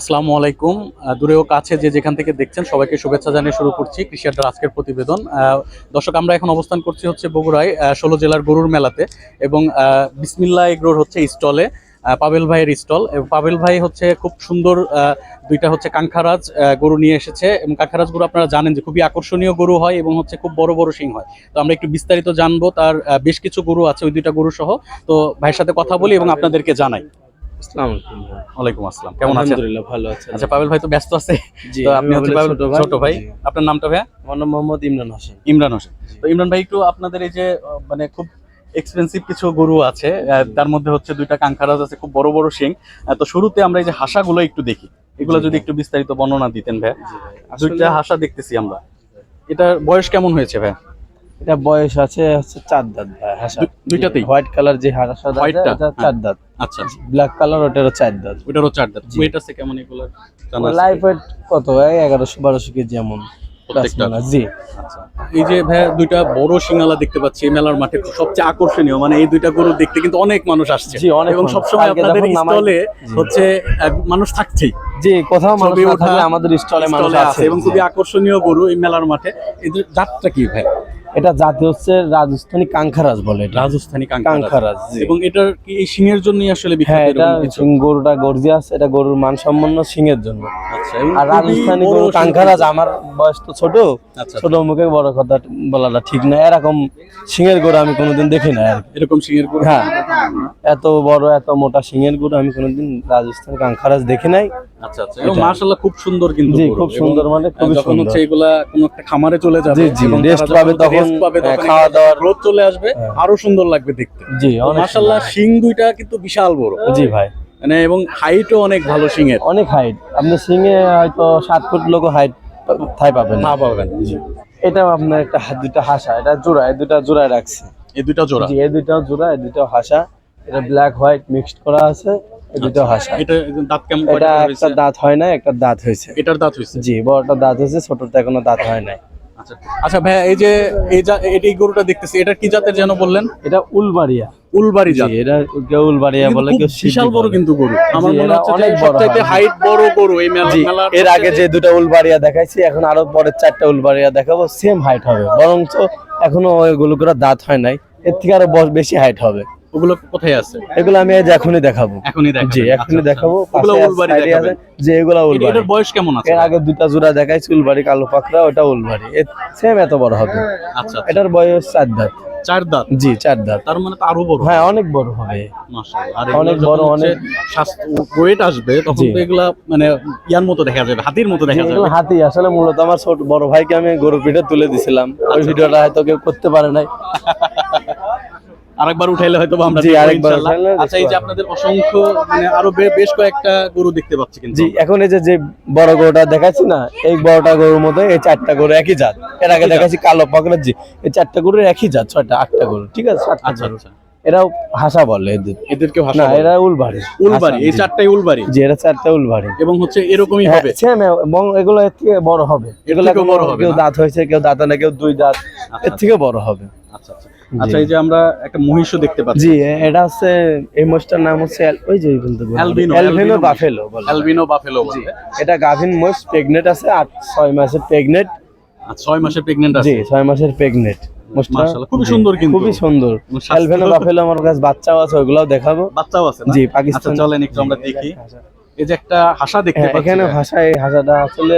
আসসালামু আলাইকুম। দূরেও কাছে যে যেখান থেকে দেখছেন, সবাইকে শুভেচ্ছা জানিয়ে শুরু করছি কৃষি আড্ডার আজকের প্রতিবেদন। দর্শক, আমরা এখন অবস্থান করছি হচ্ছে বগুড়ায় ষোলো জেলার গরুর মেলাতে এবং বিসমিল্লা এগ্রোর হচ্ছে স্টলে পাবেল ভাইয়ের স্টল। এবং পাবেল ভাই হচ্ছে খুব সুন্দর দুইটা হচ্ছে কাঙ্খারাজ গরু নিয়ে এসেছে। এবং কাঙ্খারাজ গরু আপনারা জানেন যে খুবই আকর্ষণীয় গরু হয় এবং হচ্ছে খুব বড় বড় সিং হয়। তো আমরা একটু বিস্তারিত জানব, তার বেশ কিছু গরু আছে ওই দুইটা গরু সহ তো ভাইয়ের সাথে কথা বলি এবং আপনাদেরকে জানাই। আসসালামু আলাইকুম ওয়ালাইকুম আসসালাম। কেমন আছেন? আলহামদুলিল্লাহ ভালো আচ্ছা পাবেল ভাই তো ব্যস্ত আছে। তো আপনি হচ্ছে পাবেল- ছোট ভাই। আপনার নামটা ভাইয়া? আমার নাম মোহাম্মদ ইমরান হোসেন। ইমরান হোসেন। তো ইমরান ভাই একটু আপনাদের এই যে মানে খুব এক্সপেন্সিভ কিছু গরু আছে তার মধ্যে হচ্ছে দুইটা কাঙ্কারাজ আছে খুব বড় বড় শিং। তো শুরুতে আমরা এই যে হাসাগুলো একটু দেখি। এগুলো যদি একটু বিস্তারিত বর্ণনা দিতেন ভাই জি ভাই। দুইটা হাসা দেখতেছি আমরা। এটার বয়স কেমন হয়েছে ভাই এটা বয়স আছে হচ্ছে চার দাঁত ভাই হাসা। দুইটাতেই? হোয়াইট কালার যে হাসা দাঁত এটা চার দাঁত। আচ্ছা ব্ল্যাক কালার ওটারও চার দাঁত। ওইটারও চার দাঁত। ওয়েট আছে কেমন এগুলো জানা লাইফ ওয়েট কত ভাই? এগারোশো বারোশো কেজি এমন? জি। আচ্ছা। এই যে ভাই দুইটা বড় সিঙ্গালা দেখতে পাচ্ছি মেলার মাঠে সবচেয়ে আকর্ষণীয়। মানে এই দুইটা গরু দেখতে কিন্তু অনেক মানুষ আসছে। জি, অনেক এবং সবসময় আপনাদের স্টলে হচ্ছে মানুষ থাকছেই। যে কোথাও মানুষ না থাকলে আমাদের স্টলে মানুষ আছে। এবং খুবই আকর্ষণীয় গরু এই মেলার মাঠে। এদের জাতটা কি ভাই এটা জাতি হচ্ছে রাজস্থানী কাঙ্খারাজ বলে রাজস্থানী কাঙ্খারাজ। এবং এটার কি এই সিংহের জন্যই আসলে হ্যাঁ এটা গরুটা গর্জিয়াস এটা গরুর মানসম্পন্ন সিংয়ের জন্য। আচ্ছা আর রাজস্থানী গরু কাঙ্খারাজ আমার বয়স তো ছোট আচ্ছা ছোট মুখে বড় কথা বলাটা ঠিক না। এরকম সিংহের গরু আমি কোনোদিন দেখি না। এরকম সিংহের গরু? হ্যাঁ এত বড় এত মোটা সিংহের গরু আমি কোনোদিন রাজস্থান কাঙ্খারাজ দেখি নাই। আচ্ছা আচ্ছা এবং মাশাআল্লাহ খুব সুন্দর কিন্তু খুব সুন্দর মানে যখন সুন্দর। হচ্ছে এগুলা কোনো একটা খামারে চলে যাবে এবং যখন পাবে তখন, তখন খাওয়া দাওয়ার- গ্রোথ চলে আসবে হ্যাঁ। আরও সুন্দর লাগবে দেখতে। জি অনেক মাশাআল্লাহ শিং দুইটা কিন্তু বিশাল বড়। জি ভাই। মানে এবং হাইটও অনেক ভালো সিংহের অনেক হাইট। আপনি সিংহে হয়তো সাত ফুট লোক হাইট থাই পাবেন না। পাবেন। এটা আপনার একটা দুইটা হাসা। এটা জোড়া এই দুইটা জোড়ায় রাখছে। এই দুইটা জোড়া? জি এই দুইটাও জোড়া এই দুইটাও হাসা। এটা ব্ল্যাক হোয়াইট মিক্সড করা আছে এই দুইটাও হাসা। এটা দাঁত কেমন এটা একটা হয়েছে? দাঁত হয় না একটা দাঁত হয়েছে। এটার দাঁত হয়েছে? জি বড়টা দাঁত হয়েছে ছোটটা এখনও দাঁত হয় নাই। আচ্ছা আচ্ছা ভাই এই যে এই গরুটা দেখতেছি এটা কি জাতের যেন বললেন? এটা উলবাড়িয়া। উলবাড়ি জাত। এটা কেউ উলবাড়িয়া বলে কেউ বিশাল বড় কিন্তু গরু। আমার মনে হচ্ছে অনেক বড় সবচাইতে হাইট বড় গরু এই মেলা এর আগে যে দুটো উলবাড়িয়া দেখাইছি এখন আরও পরের চারটা উলবাড়িয়া দেখাবো সেম হাইট হবে। বরঞ্চ এখনও ওইগুলো করে দাঁত হয় নাই। এর থেকে আরও বেশি হাইট হবে। ওগুলো কোথায় আছে? এগুলো আমি যে এখনই দেখাবো। এখনই দেখাবেন জি আচ্ছা, এখনই আচ্ছা। দেখাবো ওগুলো উলবাড়ি দেখাবেন। যে এগুলো উলবাড়ি। এটার বয়স কেমন আছে? এর আগে দুটা জোড়া দেখাইছি উলবাড়ি কালো পাকড়া ওটা উলবাড়ি। সেম এত বড় হবে। আচ্ছা আচ্ছা। এটার বয়স চার দাঁত। চার দাঁত? জি চার দাঁত। তার মানে তো আরও বড় হ্যাঁ অনেক বড় হবে। মাশাআল্লাহ। আর অনেক বড়, অনেক- ওয়েট আসবে তখন তো এগুলা মানে ইয়ার মতো দেখা যাবে হাতির মতো দেখা যাবে। হাতি। আসলে মূলত আমার ছোট বড় ভাইকে আমি গরুর পিঠে তুলে দিছিলাম। ওই ভিডিওটা হয়তো কেউ করতে পারে নাই। আরেকবার উঠাইলে হয়তো আমরা জি, আরেকবার আচ্ছা এই যে আপনাদের অসংখ্য মানে আরও বেশ কয়েকটা গরু দেখতে পাচ্ছি কিন্তু জি এখন এই যে যে বড় গরুটা দেখাচ্ছি না এই বড়টা গরুর মধ্যে এই চারটা গরু একই জাত। এর আগে দেখাচ্ছি কালো পাকড়া জি এই চারটা গরুর একই জাত ছয়টা আটটা গরু ঠিক আছে? আচ্ছা আচ্ছা। এরাও হাসা বলে এদের। এদেরকে ভাষা না। এরা উলবাড়ি। উলবাড়ি এই। চারটাই উলবাড়ি? জি এরা চারটা উলবাড়ি। এবং হচ্ছে এরকমই হ্যাঁ, হবে? same, এবং এগুলো এর থেকে বড় হবে। এগুলো বড় হবে কেউ দাঁত হয়েছে কেউ দাঁত না কেউ দুই দাঁত। এর থেকে বড় হবে। আচ্ছা আচ্ছা। আচ্ছা এই যে আমরা একটা মহিষও দেখতে পাচ্ছি। জি এটা হচ্ছে এই মোষটার নাম হচ্ছে ওই যে বলতে albino, albino buffalo albino buffalo বলে। এটা গাভিন মোষ প্রেগনেন্ট আছে আট ছয় মাসের প্রেগনেন্ট। আর ছয় মাসে প্রেগনেন্ট জি আছে ছয় মাসের প্রেগনেন্ট। খুবই সুন্দর কিন্তু। খুবই সুন্দর। অ্যালবিনো বাফেলো আমার কাছে বাচ্চাও আছে ওগুলাও দেখাবো। বাচ্চাও আছে জি আচ্ছা পাকিস্তান চলেন একটু আমরা দেখি। এই যে একটা হাসা দেখতে হ্যাঁ, পাচ্ছি এখানে হাসা এই হাসাটা আসলে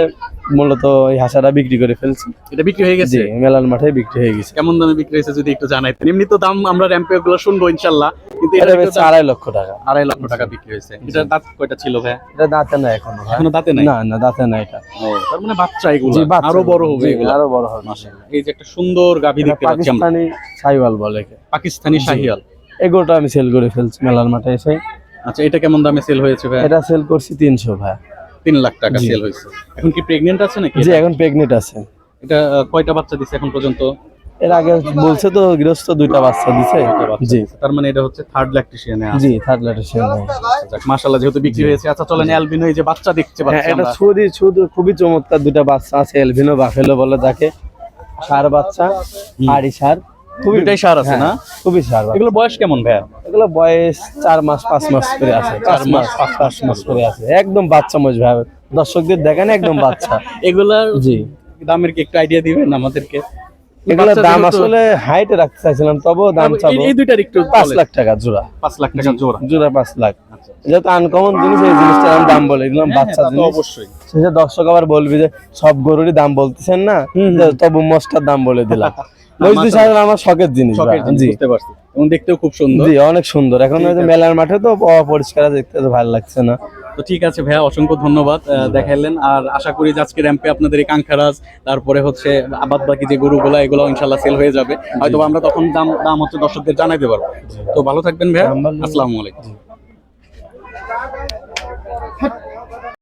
মূলত এই হাসাটা বিক্রি করে ফেলছি। এটা বিক্রি হয়ে গেছে? মেলার মাঠে বিক্রি হয়ে গেছে। কেমন দামে বিক্রি হয়েছে যদি একটু জানাইতেন? এমনি তো দাম আমরা র্যাম্পে গুলো শুনব ইনশাল্লাহ কিন্তু এটা বেচছে আড়াই লক্ষ টাকা। আড়াই লক্ষ টাকা বিক্রি হয়েছে। এটা দাঁত কয়টা ছিল ভাই? এটা দাঁতে না এখনও। এখনও দাঁতে নাই? না না দাঁতে না এটা। তার মানে বাচ্চা এগুলো। আরও বড় হবে এগুলো। আরও বড় হবে। মাশাআল্লাহ। এই যে একটা সুন্দর গাভী দেখতে পাচ্ছি আমরা। পাকিস্তানি সাইওয়াল বলে পাকিস্তানি শাহিয়াল এগুলোটা আমি সেল করে ফেলছি মেলার মাঠে এসে। আচ্ছা এটা কেমন দামে সেল হয়েছে ভাই এটা সেল করছি তিনশো ভাই। তিন লাখ টাকা সেল হয়েছে। এখন কি প্রেগনেন্ট আছে নাকি? জি এখন প্রেগনেন্ট আছে। এটা কয়টা বাচ্চা দিছে এখন পর্যন্ত? এর আগে বলছে তো গৃহস্থ দুইটা বাচ্চা দিছে। জি। তার মানে এটা হচ্ছে থার্ড ল্যাকটেশিয়ানে জি থার্ড লেটার সেল মাশাআল্লাহ যেহেতু বিক্রি হয়েছে আচ্ছা চলেন অ্যালবিনো এই যে বাচ্চা দেখতে হ্যাঁ পাচ্ছি এটা আমরা শুধু শুধু খুবই চমৎকার দুইটা বাচ্চা আছে এলভিনো বাফেলো বলে তাকে সার বাচ্চা হাড়ি সার। দুইটাই সার আছে হ্যাঁ, না? খুবই সার এগুলো বয়স কেমন ভাইয়া? এগুলো বয়স চার মাস পাঁচ মাস করে আছে। চার মাস পাঁচ পাঁচ মাস করে আছে। একদম বাচ্চা মজ ভাই। দর্শকদের দেখেন একদম বাচ্চা। এগুলার জি। দামের কি একটু আইডিয়া দিবেন আমাদেরকে? এগুলোর দাম আসলে হাইটে রাখতে চাইছিলাম তবুও দাম চাবো। এই দুইটার একটু পাঁচ লাখ টাকা জোড়া। পাঁচ লাখ টাকা জোড়া। জোড়া পাঁচ লাখ। যেহেতু আনকমন জিনিস এই জিনিসটার দাম বলে দিলাম হ্যাঁ, বাচ্চা জিনিস। অবশ্যই। দর্শক আবার বলবি যে সব গরুরই দাম বলতেছেন না? তবু মোষটার দাম বলে দিলাম। মজদুর সাহেব আমার শখের জিনিস জি। বুঝতে পারছি। এবং দেখতেও খুব সুন্দর। জি অনেক সুন্দর। এখন মেলার মাঠে তো পরিষ্কার দেখতে তো ভালো লাগছে না। তো ঠিক আছে ভাইয়া অসংখ্য ধন্যবাদ দেখাইলেন। আর আশা করি যে আজকে র্যাম্পে আপনাদের এই কাঙ্খারাজ তারপরে হচ্ছে আবাদ বাকি যে গরুগুলো এগুলো ইনশাল্লাহ সেল হয়ে যাবে। হয়তো আমরা তখন দাম দাম হচ্ছে দর্শকদের জানাইতে পারব। তো ভালো থাকবেন ভাইয়া। আসসালামু আলাইকুম।